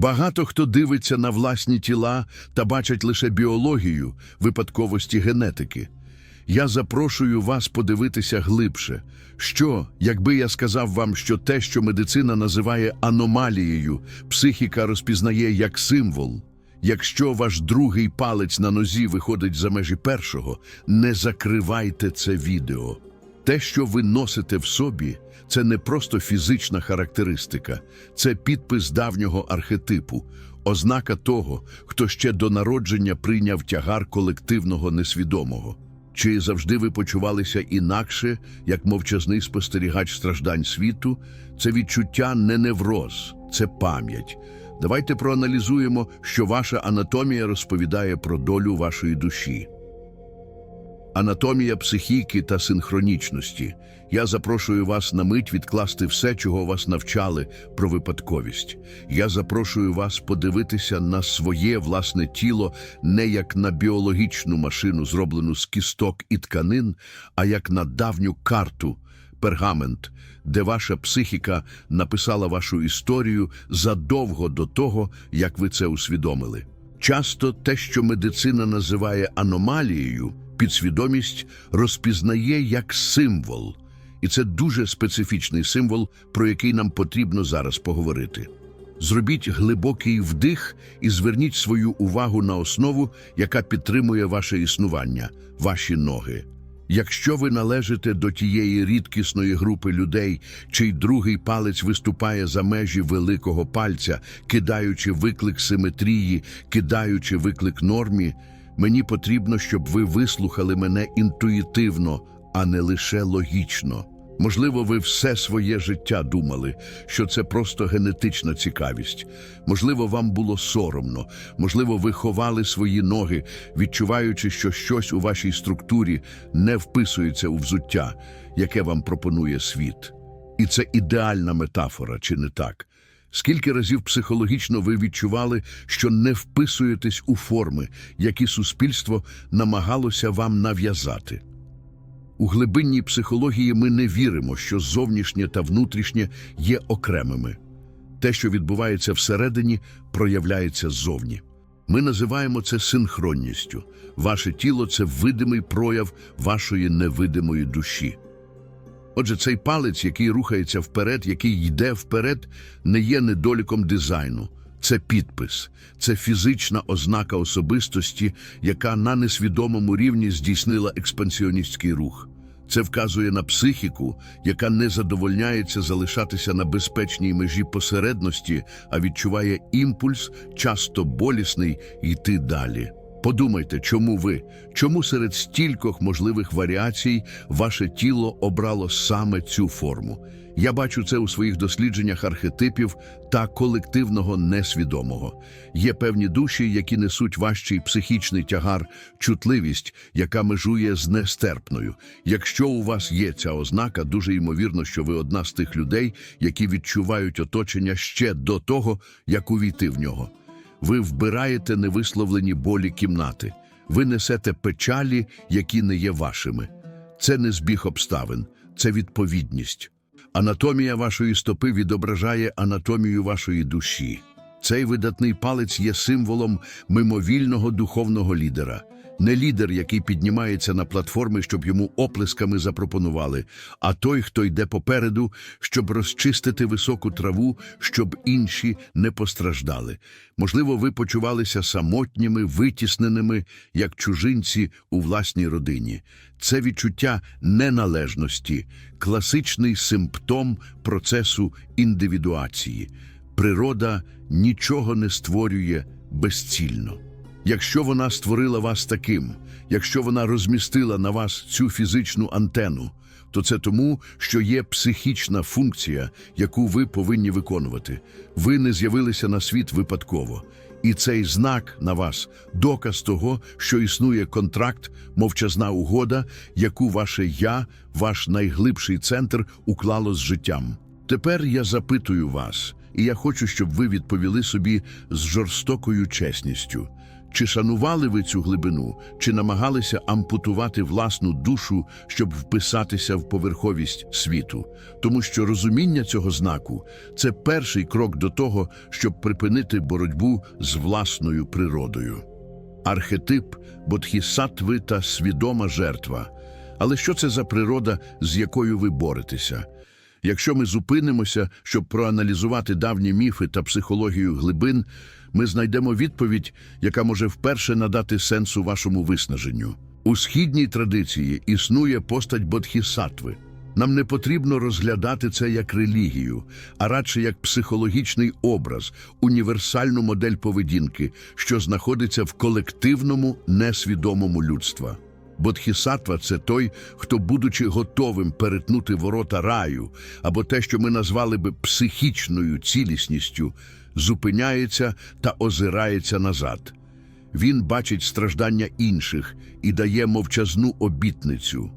Багато хто дивиться на власні тіла та бачать лише біологію, випадковості генетики. Я запрошую вас подивитися глибше. Що, якби я сказав вам, що те, що медицина називає аномалією, психіка розпізнає як символ? Якщо ваш другий палець на нозі виходить за межі першого, не закривайте це відео. Те, що ви носите в собі, це не просто фізична характеристика, це підпис давнього архетипу, ознака того, хто ще до народження прийняв тягар колективного несвідомого. Чи завжди ви почувалися інакше, як мовчазний спостерігач страждань світу? Це відчуття не невроз, це пам'ять. Давайте проаналізуємо, що ваша анатомія розповідає про долю вашої душі. Анатомія психіки та синхронічності. Я запрошую вас на мить відкласти все, чого вас навчали про випадковість. Я запрошую вас подивитися на своє власне тіло не як на біологічну машину, зроблену з кісток і тканин, а як на давню карту, пергамент, де ваша психіка написала вашу історію задовго до того, як ви це усвідомили. Часто те, що медицина називає аномалією, підсвідомість розпізнає як символ. І це дуже специфічний символ, про який нам потрібно зараз поговорити. Зробіть глибокий вдих і зверніть свою увагу на основу, яка підтримує ваше існування, ваші ноги. Якщо ви належите до тієї рідкісної групи людей, чий другий палець виступає за межі великого пальця, кидаючи виклик симетрії, кидаючи виклик нормі, мені потрібно, щоб ви вислухали мене інтуїтивно, а не лише логічно. Можливо, ви все своє життя думали, що це просто генетична цікавість. Можливо, вам було соромно, можливо, ви ховали свої ноги, відчуваючи, що щось у вашій структурі не вписується у взуття, яке вам пропонує світ. І це ідеальна метафора, чи не так? Скільки разів психологічно ви відчували, що не вписуєтесь у форми, які суспільство намагалося вам нав'язати? У глибинній психології ми не віримо, що зовнішнє та внутрішнє є окремими. Те, що відбувається всередині, проявляється ззовні. Ми називаємо це синхронністю. Ваше тіло це видимий прояв вашої невидимої душі. Отже, цей палець, який рухається вперед, який йде вперед, не є недоліком дизайну. Це підпис, це фізична ознака особистості, яка на несвідомому рівні здійснила експансіоністський рух. Це вказує на психіку, яка не задовольняється залишатися на безпечній межі посередності, а відчуває імпульс, часто болісний, йти далі. Подумайте, чому ви, чому серед стількох можливих варіацій ваше тіло обрало саме цю форму. Я бачу це у своїх дослідженнях архетипів та колективного несвідомого. Є певні душі, які несуть важчий психічний тягар, чутливість, яка межує з нестерпною. Якщо у вас є ця ознака, дуже ймовірно, що ви одна з тих людей, які відчувають оточення ще до того, як увійти в нього. Ви вбираєте невисловлені болі кімнати, ви несете печалі, які не є вашими. Це не збіг обставин, це відповідність. Анатомія вашої стопи відображає анатомію вашої душі. Цей видатний палець є символом мимовільного духовного лідера. Не лідер, який піднімається на платформи, щоб йому оплесками запропонували, а той, хто йде попереду, щоб розчистити високу траву, щоб інші не постраждали. Можливо, ви почувалися самотніми, витісненими, як чужинці у власній родині. Це відчуття неналежності, класичний симптом процесу індивідуації. Природа нічого не створює безцільно. Якщо вона створила вас таким, якщо вона розмістила на вас цю фізичну антенну, то це тому, що є психічна функція, яку ви повинні виконувати. Ви не з'явилися на світ випадково. І цей знак на вас доказ того, що існує контракт, мовчазна угода, яку ваше я, ваш найглибший центр уклало з життям. Тепер я запитую вас, і я хочу, щоб ви відповіли собі з жорстокою чесністю. Чи шанували ви цю глибину, чи намагалися ампутувати власну душу, щоб вписатися в поверховість світу? Тому що розуміння цього знаку це перший крок до того, щоб припинити боротьбу з власною природою. Архетип бодхісаттви та свідома жертва. Але що це за природа, з якою ви боретеся? Якщо ми зупинимося, щоб проаналізувати давні міфи та психологію глибин, ми знайдемо відповідь, яка може вперше надати сенсу вашому виснаженню. У східній традиції існує постать бодхісаттви. Нам не потрібно розглядати це як релігію, а радше як психологічний образ, універсальну модель поведінки, що знаходиться в колективному несвідомому людства. Бодхісаттва – це той, хто, будучи готовим перетнути ворота раю, або те, що ми назвали би психічною цілісністю, зупиняється та озирається назад. Він бачить страждання інших і дає мовчазну обітницю.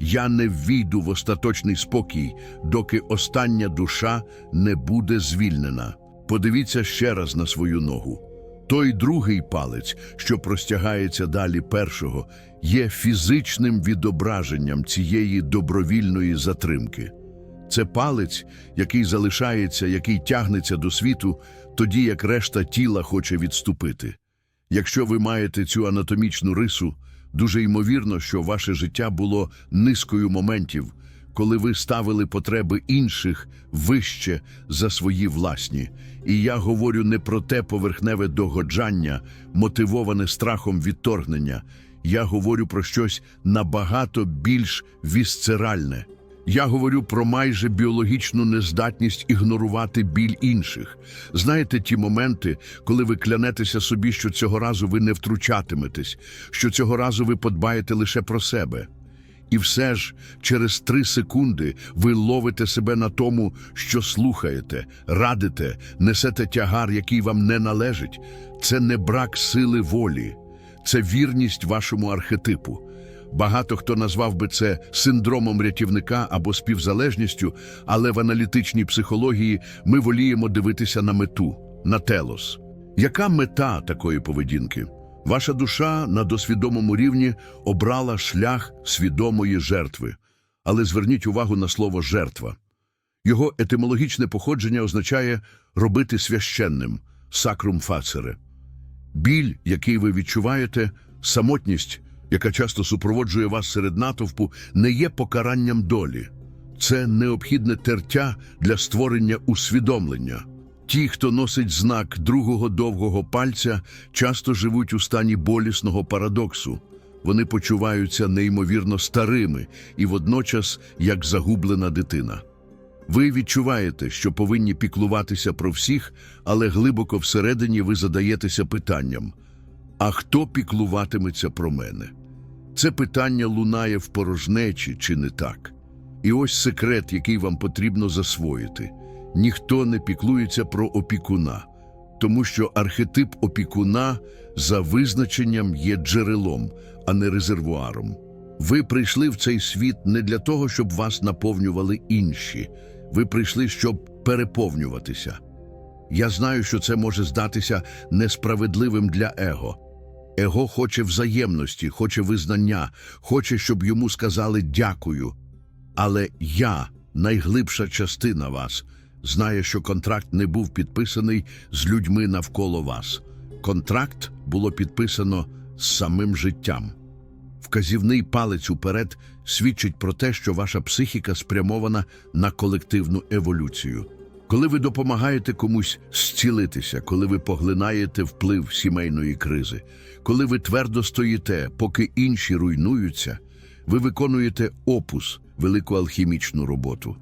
Я не ввійду в остаточний спокій, доки остання душа не буде звільнена. Подивіться ще раз на свою ногу. Той другий палець, що простягається далі першого, є фізичним відображенням цієї добровільної затримки. Це палець, який залишається, який тягнеться до світу, тоді як решта тіла хоче відступити. Якщо ви маєте цю анатомічну рису, дуже ймовірно, що ваше життя було низкою моментів, коли ви ставили потреби інших вище за свої власні. І я говорю не про те поверхневе догоджання, мотивоване страхом відторгнення. Я говорю про щось набагато більш вісцеральне. Я говорю про майже біологічну нездатність ігнорувати біль інших. Знаєте ті моменти, коли ви клянетеся собі, що цього разу ви не втручатиметесь, що цього разу ви подбаєте лише про себе. І все ж через три секунди ви ловите себе на тому, що слухаєте, радите, несете тягар, який вам не належить. Це не брак сили волі, це вірність вашому архетипу. Багато хто назвав би це синдромом рятівника або співзалежністю, але в аналітичній психології ми воліємо дивитися на мету, на телос. Яка мета такої поведінки? Ваша душа на досвідомому рівні обрала шлях свідомої жертви. Але зверніть увагу на слово жертва. Його етимологічне походження означає робити священним сакрум фацере. Біль, який ви відчуваєте, самотність, яка часто супроводжує вас серед натовпу, не є покаранням долі. Це необхідне тертя для створення усвідомлення. Ті, хто носить знак другого довгого пальця, часто живуть у стані болісного парадоксу. Вони почуваються неймовірно старими і водночас як загублена дитина. Ви відчуваєте, що повинні піклуватися про всіх, але глибоко всередині ви задаєтеся питанням: а хто піклуватиметься про мене? Це питання лунає в порожнечі, чи не так? І ось секрет, який вам потрібно засвоїти. Ніхто не піклується про опікуна, тому що архетип опікуна за визначенням є джерелом, а не резервуаром. Ви прийшли в цей світ не для того, щоб вас наповнювали інші. Ви прийшли, щоб переповнюватися. Я знаю, що це може здатися несправедливим для его. Его хоче взаємності, хоче визнання, хоче, щоб йому сказали дякую. Але я, найглибша частина вас, знає, що контракт не був підписаний з людьми навколо вас. Контракт було підписано з самим життям. Вказівний палець уперед свідчить про те, що ваша психіка спрямована на колективну еволюцію. Коли ви допомагаєте комусь зцілитися, коли ви поглинаєте вплив сімейної кризи, коли ви твердо стоїте, поки інші руйнуються, ви виконуєте опус, велику алхімічну роботу.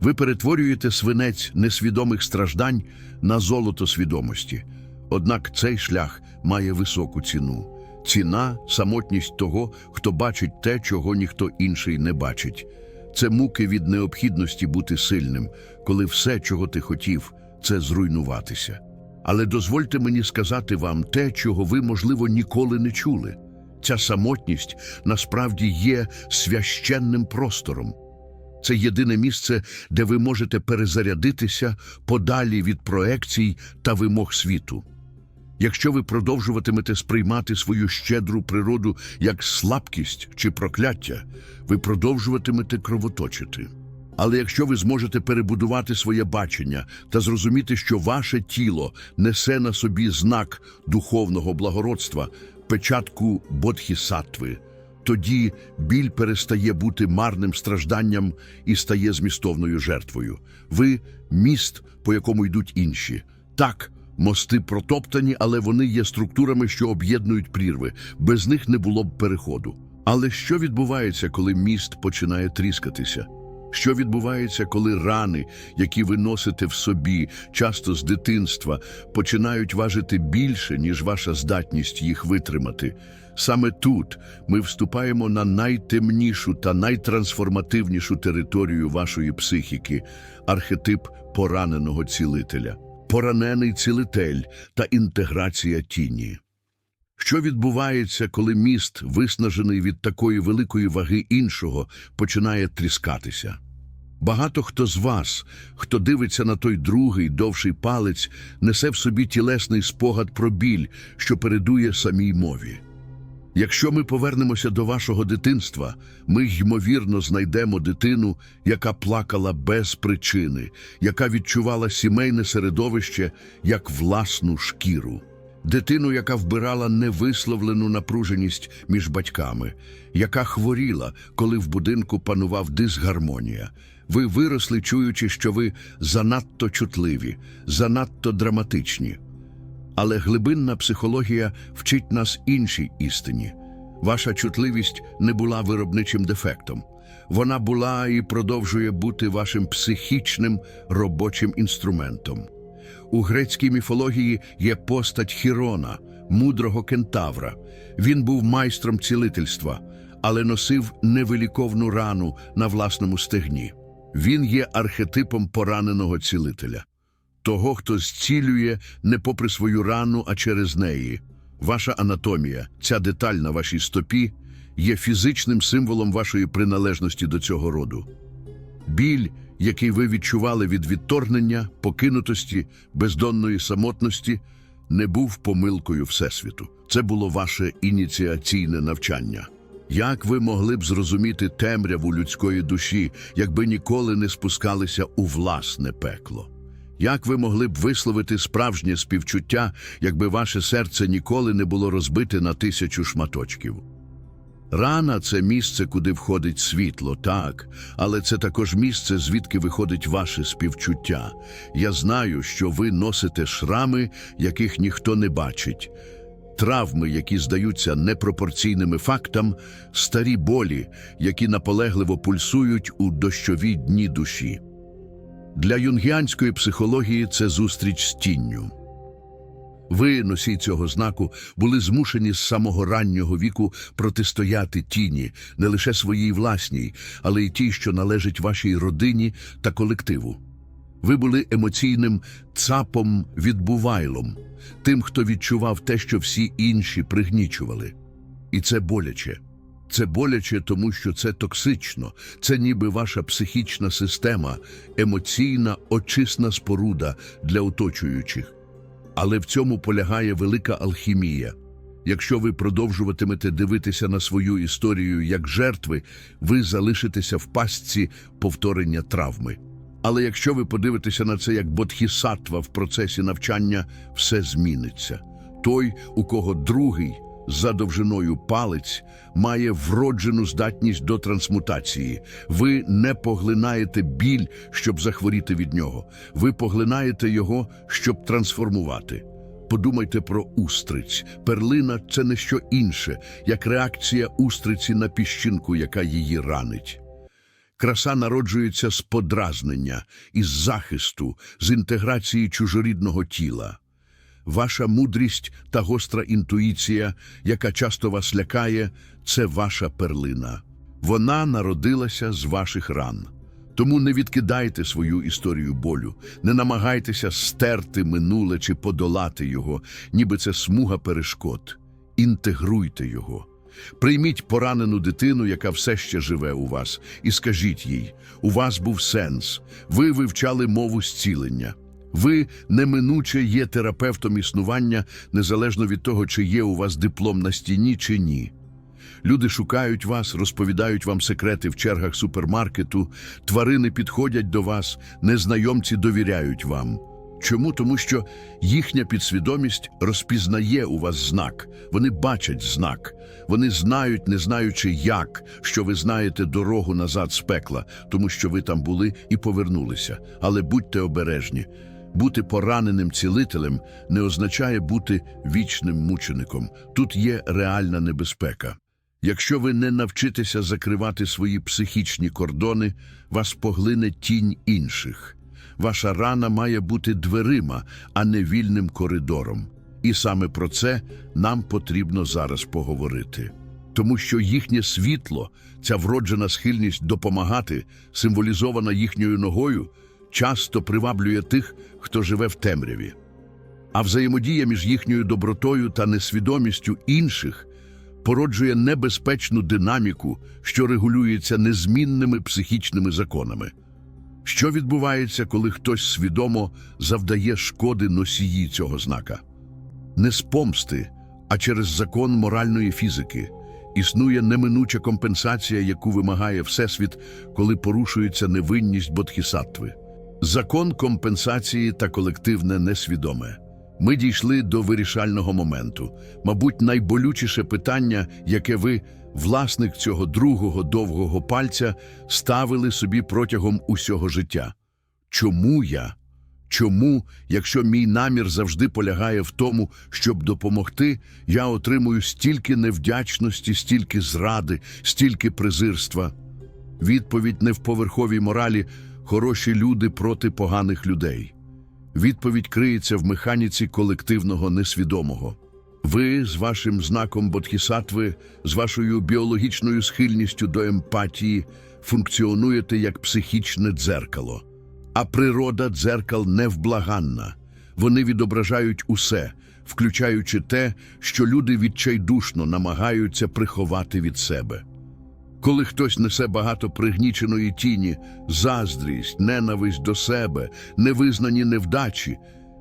Ви перетворюєте свинець несвідомих страждань на золото свідомості. Однак цей шлях має високу ціну. Ціна самотність того, хто бачить те, чого ніхто інший не бачить. Це муки від необхідності бути сильним, коли все, чого ти хотів, це зруйнуватися. Але дозвольте мені сказати вам те, чого ви, можливо, ніколи не чули. Ця самотність насправді є священним простором. Це єдине місце, де ви можете перезарядитися подалі від проекцій та вимог світу. Якщо ви продовжуватимете сприймати свою щедру природу як слабкість чи прокляття, ви продовжуватимете кровоточити. Але якщо ви зможете перебудувати своє бачення та зрозуміти, що ваше тіло несе на собі знак духовного благородства, печатку бодхісаттви, тоді біль перестає бути марним стражданням і стає змістовною жертвою. Ви міст, по якому йдуть інші. Так, мости протоптані, але вони є структурами, що об'єднують прірви. Без них не було б переходу. Але що відбувається, коли міст починає тріскатися? Що відбувається, коли рани, які ви носите в собі, часто з дитинства, починають важити більше, ніж ваша здатність їх витримати? Саме тут ми вступаємо на найтемнішу та найтрансформативнішу територію вашої психіки архетип пораненого цілителя, поранений цілитель та інтеграція тіні. Що відбувається, коли міст, виснажений від такої великої ваги іншого, починає тріскатися? Багато хто з вас, хто дивиться на той другий довший палець, несе в собі тілесний спогад про біль, що передує самій мові. Якщо ми повернемося до вашого дитинства, ми ймовірно знайдемо дитину, яка плакала без причини, яка відчувала сімейне середовище як власну шкіру. Дитину, яка вбирала невисловлену напруженість між батьками, яка хворіла, коли в будинку панував дисгармонія. Ви виросли, чуючи, що ви занадто чутливі, занадто драматичні. Але глибинна психологія вчить нас іншій істині. Ваша чутливість не була виробничим дефектом. Вона була і продовжує бути вашим психічним робочим інструментом. У грецькій міфології є постать Хірона, мудрого кентавра. Він був майстром цілительства, але носив невиліковну рану на власному стегні. Він є архетипом пораненого цілителя того, хто зцілює не попри свою рану, а через неї. Ваша анатомія, ця деталь на вашій стопі, є фізичним символом вашої приналежності до цього роду. Біль, який ви відчували від відторгнення, покинутості, бездонної самотності, не був помилкою Всесвіту. Це було ваше ініціаційне навчання. Як ви могли б зрозуміти темряву людської душі, якби ніколи не спускалися у власне пекло? Як ви могли б висловити справжнє співчуття, якби ваше серце ніколи не було розбите на тисячу шматочків? Рана це місце, куди входить світло, так, але це також місце, звідки виходить ваше співчуття. Я знаю, що ви носите шрами, яких ніхто не бачить, травми, які здаються непропорційними фактам, старі болі, які наполегливо пульсують у дощові дні душі. Для юнгіанської психології це зустріч з тінню. Ви, носій цього знаку, були змушені з самого раннього віку протистояти тіні, не лише своїй власній, але й тій, що належить вашій родині та колективу. Ви були емоційним цапом відбувайлом, тим, хто відчував те, що всі інші пригнічували. І це боляче. Це боляче, тому що це токсично, це ніби ваша психічна система, емоційна очисна споруда для оточуючих. Але в цьому полягає велика алхімія. Якщо ви продовжуватимете дивитися на свою історію як жертви, ви залишитеся в пастці повторення травми. Але якщо ви подивитеся на це як бодхісатва в процесі навчання, все зміниться. Той, у кого другий за довжиною палець, має вроджену здатність до трансмутації. Ви не поглинаєте біль, щоб захворіти від нього. Ви поглинаєте його, щоб трансформувати. Подумайте про устриць. Перлина це не що інше, як реакція устриці на піщинку, яка її ранить. Краса народжується з подразнення, із захисту, з інтеграції чужорідного тіла. Ваша мудрість та гостра інтуїція, яка часто вас лякає, це ваша перлина. Вона народилася з ваших ран. Тому не відкидайте свою історію болю, не намагайтеся стерти минуле чи подолати його, ніби це смуга перешкод. Інтегруйте його. Прийміть поранену дитину, яка все ще живе у вас, і скажіть їй: у вас був сенс, ви вивчали мову зцілення. Ви неминуче є терапевтом існування, незалежно від того, чи є у вас диплом на стіні чи ні. Люди шукають вас, розповідають вам секрети в чергах супермаркету, тварини підходять до вас, незнайомці довіряють вам. Чому? Тому що їхня підсвідомість розпізнає у вас знак, вони бачать знак, вони знають, не знаючи як, що ви знаєте дорогу назад з пекла, тому що ви там були і повернулися. Але будьте обережні. Бути пораненим цілителем не означає бути вічним мучеником. Тут є реальна небезпека. Якщо ви не навчитеся закривати свої психічні кордони, вас поглине тінь інших. Ваша рана має бути дверима, а не вільним коридором. І саме про це нам потрібно зараз поговорити. Тому що їхнє світло, ця вроджена схильність допомагати, символізована їхньою ногою, часто приваблює тих, хто живе в темряві. А взаємодія між їхньою добротою та несвідомістю інших породжує небезпечну динаміку, що регулюється незмінними психічними законами. Що відбувається, коли хтось свідомо завдає шкоди носії цього знака? Не з помсти, а через закон моральної фізики існує неминуча компенсація, яку вимагає Всесвіт, коли порушується невинність бодхісаттви. Закон компенсації та колективне несвідоме. Ми дійшли до вирішального моменту, мабуть, найболючіше питання, яке ви, власник цього другого довгого пальця, ставили собі протягом усього життя. Чому я? Чому, якщо мій намір завжди полягає в тому, щоб допомогти, я отримую стільки невдячності, стільки зради, стільки презирства? Відповідь не в поверховій моралі хороші люди проти поганих людей. Відповідь криється в механіці колективного несвідомого. Ви з вашим знаком бодхісаттви, з вашою біологічною схильністю до емпатії функціонуєте як психічне дзеркало. А природа дзеркал невблаганна. Вони відображають усе, включаючи те, що люди відчайдушно намагаються приховати від себе. Коли хтось несе багато пригніченої тіні, заздрість, ненависть до себе, невизнані невдачі,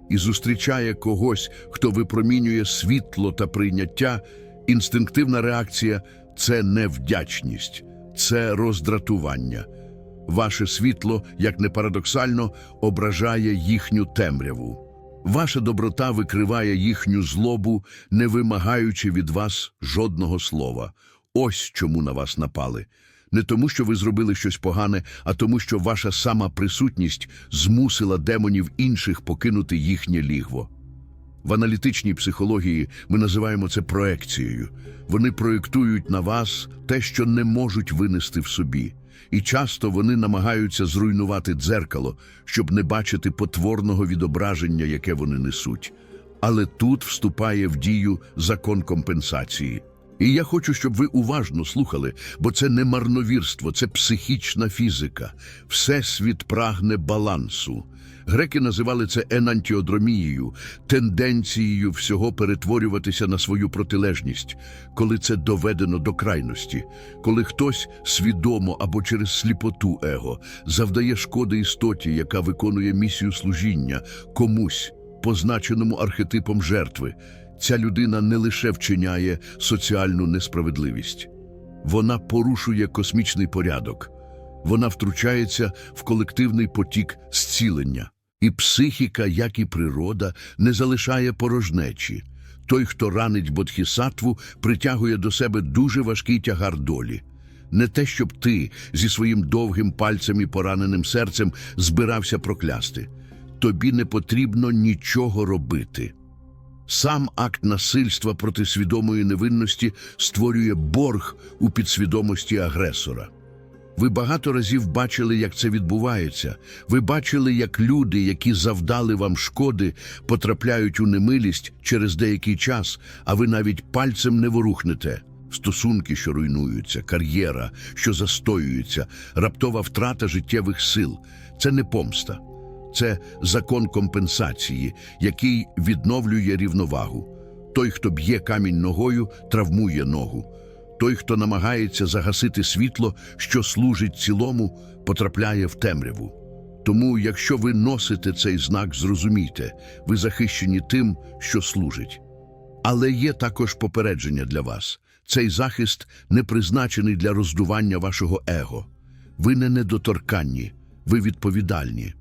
і зустрічає когось, хто випромінює світло та прийняття, інстинктивна реакція це невдячність, це роздратування. Ваше світло, як не парадоксально, ображає їхню темряву. Ваша доброта викриває їхню злобу, не вимагаючи від вас жодного слова. Ось чому на вас напали. Не тому, що ви зробили щось погане, а тому, що ваша сама присутність змусила демонів інших покинути їхнє лігво. В аналітичній психології ми називаємо це проекцією. Вони проєктують на вас те, що не можуть винести в собі. І часто вони намагаються зруйнувати дзеркало, щоб не бачити потворного відображення, яке вони несуть. Але тут вступає в дію закон компенсації. І я хочу, щоб ви уважно слухали, бо це не марновірство, це психічна фізика. Всесвіт прагне балансу. Греки називали це енантіодромією, тенденцією всього перетворюватися на свою протилежність, коли це доведено до крайності, коли хтось свідомо або через сліпоту его завдає шкоди істоті, яка виконує місію служіння комусь, позначеному архетипом жертви. Ця людина не лише вчиняє соціальну несправедливість, вона порушує космічний порядок, вона втручається в колективний потік зцілення. І психіка, як і природа, не залишає порожнечі. Той, хто ранить бодхісаттву, притягує до себе дуже важкий тягар долі. Не те, щоб ти зі своїм довгим пальцем і пораненим серцем збирався проклясти. Тобі не потрібно нічого робити. Сам акт насильства проти свідомої невинності створює борг у підсвідомості агресора. Ви багато разів бачили, як це відбувається. Ви бачили, як люди, які завдали вам шкоди, потрапляють у немилість через деякий час, а ви навіть пальцем не ворухнете. Стосунки, що руйнуються, кар'єра, що застоюється, раптова втрата життєвих сил це не помста. Це закон компенсації, який відновлює рівновагу. Той, хто б'є камінь ногою, травмує ногу. Той, хто намагається загасити світло, що служить цілому, потрапляє в темряву. Тому, якщо ви носите цей знак, зрозумійте, ви захищені тим, що служить. Але є також попередження для вас. Цей захист не призначений для роздування вашого его. Ви не недоторканні, ви відповідальні.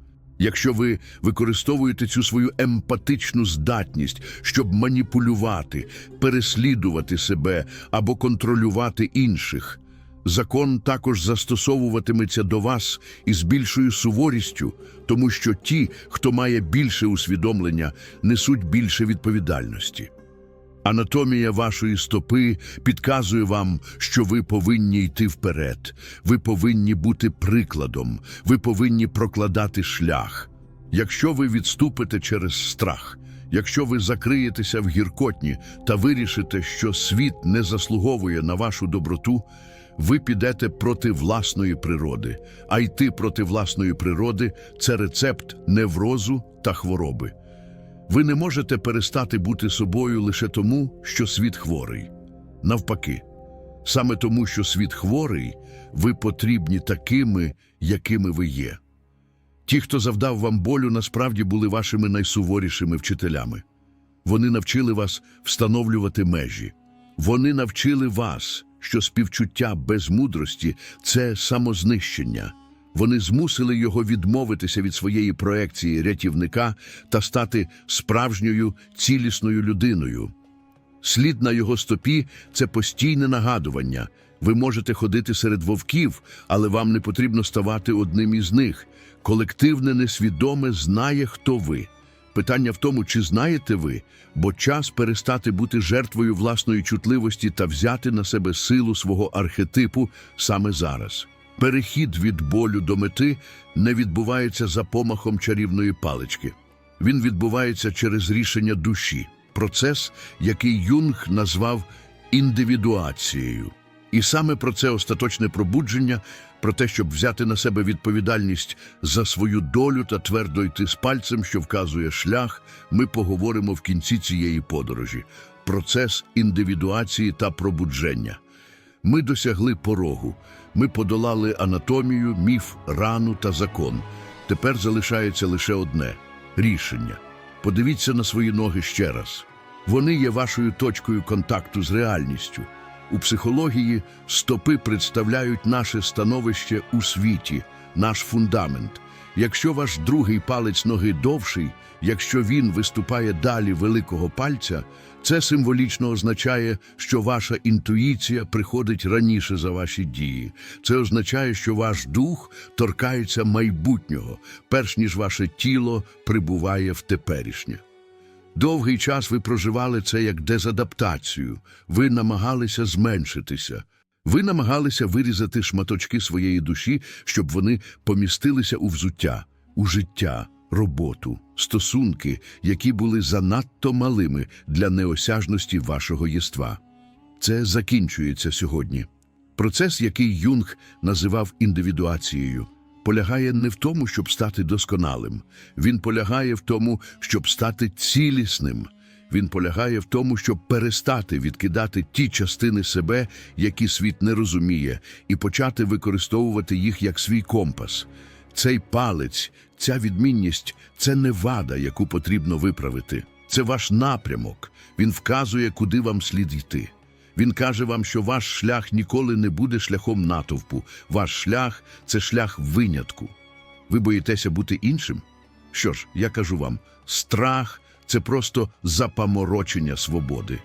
Якщо ви використовуєте цю свою емпатичну здатність, щоб маніпулювати, переслідувати себе або контролювати інших, закон також застосовуватиметься до вас із більшою суворістю, тому що ті, хто має більше усвідомлення, несуть більше відповідальності. Анатомія вашої стопи підказує вам, що ви повинні йти вперед, ви повинні бути прикладом, ви повинні прокладати шлях. Якщо ви відступите через страх, якщо ви закриєтеся в гіркотні та вирішите, що світ не заслуговує на вашу доброту, ви підете проти власної природи, а йти проти власної природи це рецепт неврозу та хвороби. Ви не можете перестати бути собою лише тому, що світ хворий. Навпаки, саме тому, що світ хворий, ви потрібні такими, якими ви є. Ті, хто завдав вам болю, насправді були вашими найсуворішими вчителями. Вони навчили вас встановлювати межі. Вони навчили вас, що співчуття без мудрості це самознищення. Вони змусили його відмовитися від своєї проекції рятівника та стати справжньою цілісною людиною. Слід на його стопі це постійне нагадування. Ви можете ходити серед вовків, але вам не потрібно ставати одним із них. Колективне несвідоме знає, хто ви. Питання в тому, чи знаєте ви, бо час перестати бути жертвою власної чутливості та взяти на себе силу свого архетипу саме зараз. Перехід від болю до мети не відбувається за помахом чарівної палички. Він відбувається через рішення душі, процес, який Юнг назвав індивідуацією. І саме про це остаточне пробудження, про те, щоб взяти на себе відповідальність за свою долю та твердо йти з пальцем, що вказує шлях, ми поговоримо в кінці цієї подорожі. Процес індивідуації та пробудження. Ми досягли порогу. Ми подолали анатомію, міф, рану та закон. Тепер залишається лише одне рішення. Подивіться на свої ноги ще раз. Вони є вашою точкою контакту з реальністю. У психології стопи представляють наше становище у світі, наш фундамент. Якщо ваш другий палець ноги довший, якщо він виступає далі великого пальця, це символічно означає, що ваша інтуїція приходить раніше за ваші дії. Це означає, що ваш дух торкається майбутнього, перш ніж ваше тіло прибуває в теперішнє. Довгий час ви проживали це як дезадаптацію, ви намагалися зменшитися. Ви намагалися вирізати шматочки своєї душі, щоб вони помістилися у взуття, у життя, роботу, стосунки, які були занадто малими для неосяжності вашого єства. Це закінчується сьогодні. Процес, який Юнг називав індивідуацією, полягає не в тому, щоб стати досконалим. Він полягає в тому, щоб стати цілісним. Він полягає в тому, щоб перестати відкидати ті частини себе, які світ не розуміє, і почати використовувати їх як свій компас. Цей палець, ця відмінність це не вада, яку потрібно виправити. Це ваш напрямок. Він вказує, куди вам слід йти. Він каже вам, що ваш шлях ніколи не буде шляхом натовпу. Ваш шлях це шлях винятку. Ви боїтеся бути іншим? Що ж, я кажу вам, страх це просто запаморочення свободи.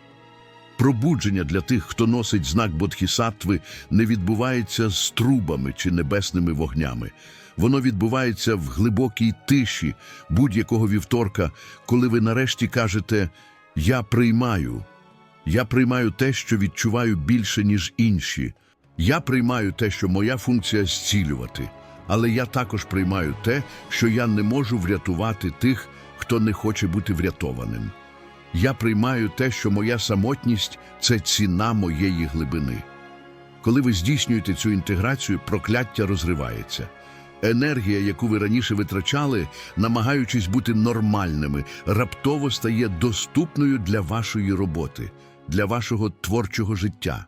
Пробудження для тих, хто носить знак Бодхісаттви, не відбувається з трубами чи небесними вогнями. Воно відбувається в глибокій тиші будь-якого вівторка, коли ви нарешті кажете Я приймаю. Я приймаю те, що відчуваю більше, ніж інші. Я приймаю те, що моя функція зцілювати, але я також приймаю те, що я не можу врятувати тих, хто не хоче бути врятованим. Я приймаю те, що моя самотність це ціна моєї глибини. Коли ви здійснюєте цю інтеграцію, прокляття розривається. Енергія, яку ви раніше витрачали, намагаючись бути нормальними, раптово стає доступною для вашої роботи, для вашого творчого життя.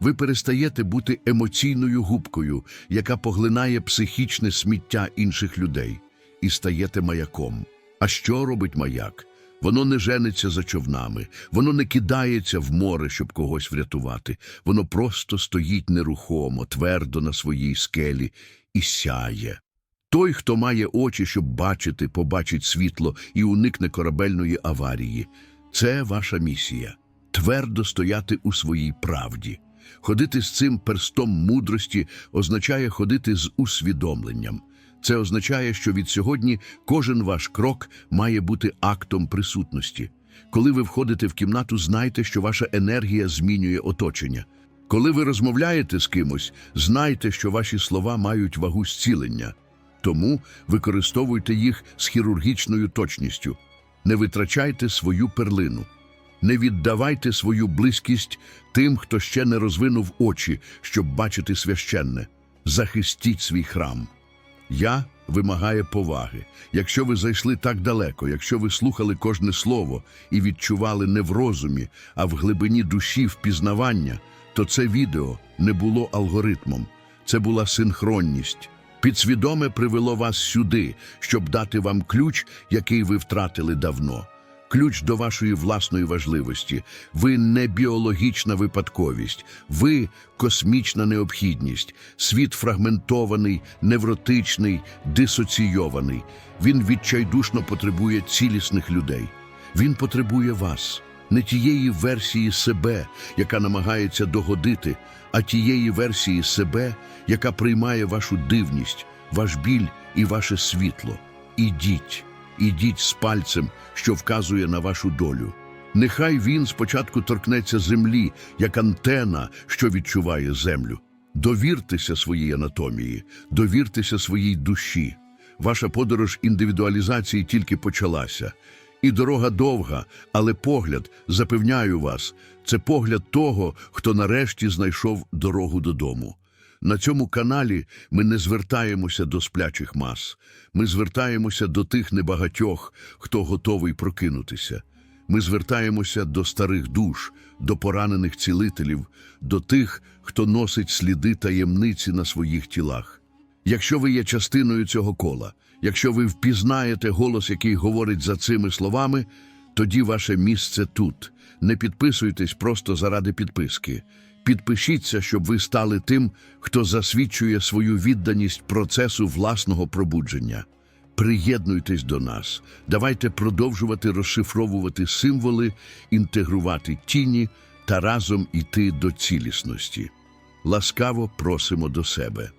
Ви перестаєте бути емоційною губкою, яка поглинає психічне сміття інших людей, і стаєте маяком. А що робить маяк? Воно не жениться за човнами, воно не кидається в море, щоб когось врятувати. Воно просто стоїть нерухомо, твердо на своїй скелі і сяє. Той, хто має очі, щоб бачити, побачить світло і уникне корабельної аварії. Це ваша місія твердо стояти у своїй правді. Ходити з цим перстом мудрості означає ходити з усвідомленням. Це означає, що від сьогодні кожен ваш крок має бути актом присутності. Коли ви входите в кімнату, знайте, що ваша енергія змінює оточення. Коли ви розмовляєте з кимось, знайте, що ваші слова мають вагу зцілення. Тому використовуйте їх з хірургічною точністю. Не витрачайте свою перлину. Не віддавайте свою близькість тим, хто ще не розвинув очі, щоб бачити священне. Захистіть свій храм. Я вимагає поваги. Якщо ви зайшли так далеко, якщо ви слухали кожне слово і відчували не в розумі, а в глибині душі впізнавання, то це відео не було алгоритмом, це була синхронність. Підсвідоме привело вас сюди, щоб дати вам ключ, який ви втратили давно. Ключ до вашої власної важливості. Ви не біологічна випадковість, ви космічна необхідність. Світ фрагментований, невротичний, дисоційований. Він відчайдушно потребує цілісних людей. Він потребує вас, не тієї версії себе, яка намагається догодити, а тієї версії себе, яка приймає вашу дивність, ваш біль і ваше світло. Ідіть. Ідіть з пальцем, що вказує на вашу долю. Нехай він спочатку торкнеться землі, як антена, що відчуває землю. Довіртеся своїй анатомії, довіртеся своїй душі. Ваша подорож індивідуалізації тільки почалася. І дорога довга, але погляд, запевняю вас, це погляд того, хто нарешті знайшов дорогу додому. На цьому каналі ми не звертаємося до сплячих мас. Ми звертаємося до тих небагатьох, хто готовий прокинутися. Ми звертаємося до старих душ, до поранених цілителів, до тих, хто носить сліди таємниці на своїх тілах. Якщо ви є частиною цього кола, якщо ви впізнаєте голос, який говорить за цими словами, тоді ваше місце тут. Не підписуйтесь просто заради підписки. Підпишіться, щоб ви стали тим, хто засвідчує свою відданість процесу власного пробудження. Приєднуйтесь до нас. Давайте продовжувати розшифровувати символи, інтегрувати тіні та разом іти до цілісності. Ласкаво просимо до себе.